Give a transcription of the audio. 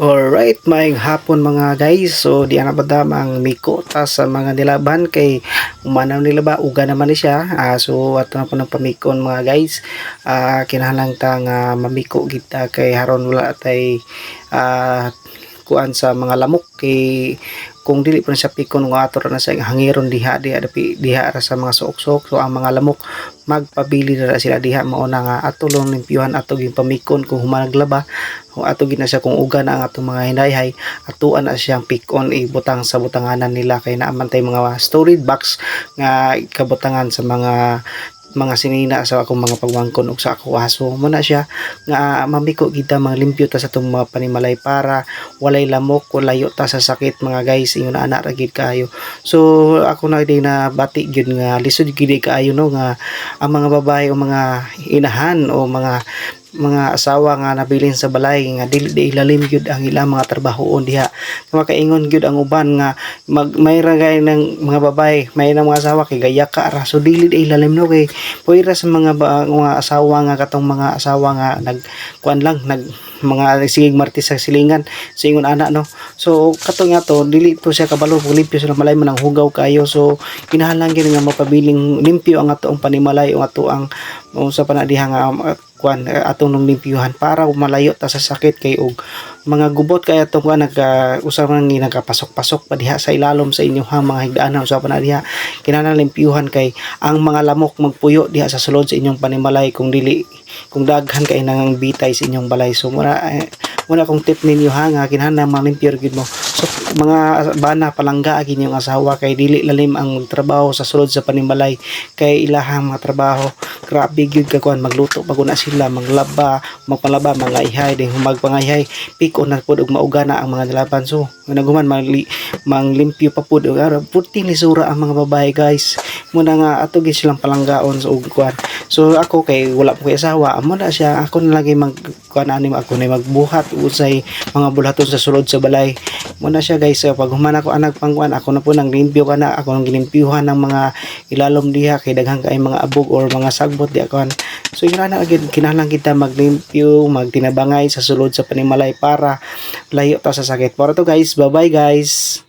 Alright, maing hapon mga guys. So, di ana ba ang miko ta sa mga nilaban kay umanaw nila ba uga naman ni siya. Ah, so ato na po ng pamikon mga guys. Ah, kinahanglan ta nga mamiko kita kay haron wala tay ah, kuan sa mga lamok kay kung dili pa siya pikon nga ato na sa hangiron diha diha dapi diha ra sa mga suok-suok. So ang mga lamok magpabili na sila diha. Mao na nga ato long limpyuhan ato ging pamikon kung humanaglaba kung ato gina siya kung uga na ang atong mga hinayhay. Atuan na siyang pikon ibutang sa butanganan nila. Kay naaman tay mga storage box nga kabutangan sa mga mga sinina sa akong mga pagwangkon ug sa ako aso. Mo na siya nga mamiko kita mga limpyo ta sa itong mga panimalay para walay lamok layo ta sa sakit mga guys. Ingon na anak ra gid kaayo. So ako na din na bati gyud nga lisod gid kaayo no nga ang mga babae o mga inahan o mga mga asawa nga nabilin sa balay nga dili di ilalim gyud ang ilang mga trabahoon diha. Makaingon gyud ang uban nga mag may ragay ng mga babae may ng mga asawa kay gaya ka ra. So dili di ilalim no kay puwira sa mga ba, mga asawa nga katong mga asawa nga nag kuan lang nag mga sigig martis sa silingan sa ingon ana no? So katong nga to dili to siya kabalo kung limpyo sila malay man ang hugaw kayo. So kinahanglan gyud nga mapabiling limpyo ang ato ang panimalay o ato ang sa panadiha nga uh, kuan uh, atong limpyuhan para malayo ta sa sakit kay og mga gubot kay atong kuan nagka usab man ni nagkapasok-pasok pa diha sa ilalom sa inyong hang mga higdaanan sa panadiha kinahanglan limpyuhan kay ang mga lamok magpuyo diha sa sulod sa inyong panimalay kung dili kung daghan kay nang bitay sa inyong balay. So mura eh, muna kong tip ninyo ha nga kinahanglan malimpyo gid mo so mga bana palangga agin yung asawa kay dili lalim ang trabaho sa sulod sa panimalay kay ilahang mga trabaho. Grabe gyud ka kuan magluto pag una sila maglaba magpalaba mga ihay din magpangayhay piko na pud og mauga na ang mga nilaban so naguman mangli manglimpyo pa pud og puting lisura ang mga babae guys. Muna nga ato gid silang palanggaon sa og kuan. So ako kay wala po kay asawa amo na siya ako na lagi mag kuan ani ako na magbuhat usay mga bulaton sa sulod sa balay. Muna siya guys so, pag human ako anak pangkuan ako na po nang limpyo ka ako nang gilimpyuhan ng mga ilalom diha kay daghang kay mga abog or mga sagbot di ako so yun na agad kinahanglan kita maglimpyo magtinabangay sa sulod sa panimalay para layo ta sa sakit. Para to guys bye bye guys